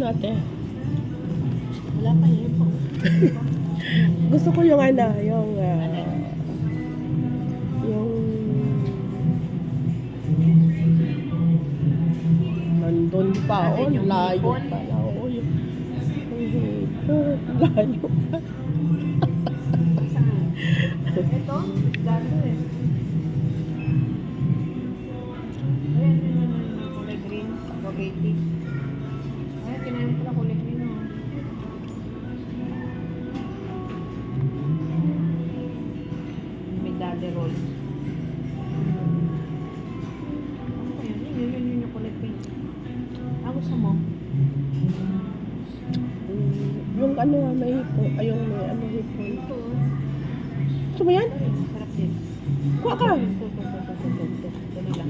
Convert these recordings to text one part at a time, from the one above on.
Ano ate? Wala pa yun po. Gusto ko yung ano, yung... ah, yung... Nandun pa, oh, Alin yung layo pala. Oo, yung... yung layo pa. Ito, Dali roll. Ayan, yun, yun, yun, yun, yung kulay pink. Ah, gusto mo? Mm, Yung ano, may hipon. Ay, yung may ano, hipon. Ito. oh. Gusto mo yan? Sarap din. Kuha ka. Dali lang.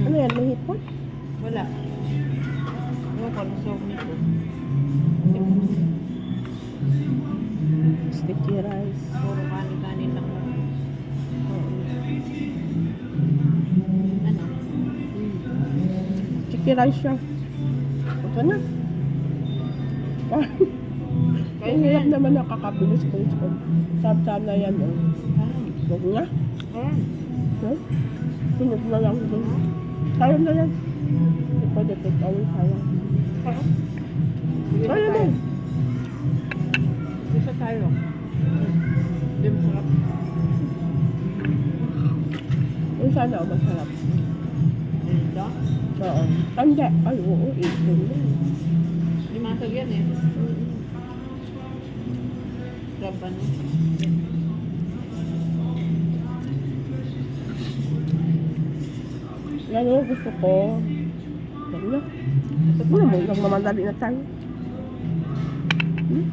Ano yan, may hipon? Wala. Ewan ko, nasog nito. Sticky Rice siya. Ito na. Kaya hirap naman nakakabilis ko. Sab-sab na yan. Oh. Huwag ayan. Huh? Sunod na lang dun. Sayang na yan. Hindi pwede take away. Sayang. Na Sayang din. Isa tayo. Hindi mo sarap. Yung sana masarap. Ito? Oo. Tanda. Ay, oo. Ipon na. Limatag yan eh. Ano? Yan yung gusto ko. Yan na. Ito mo, kanin. nagmamadali na tayo. Hmm?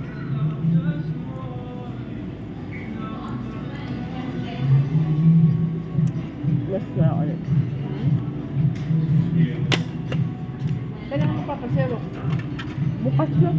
Mas na ulit. Kailangan mo papasero. Bukas na.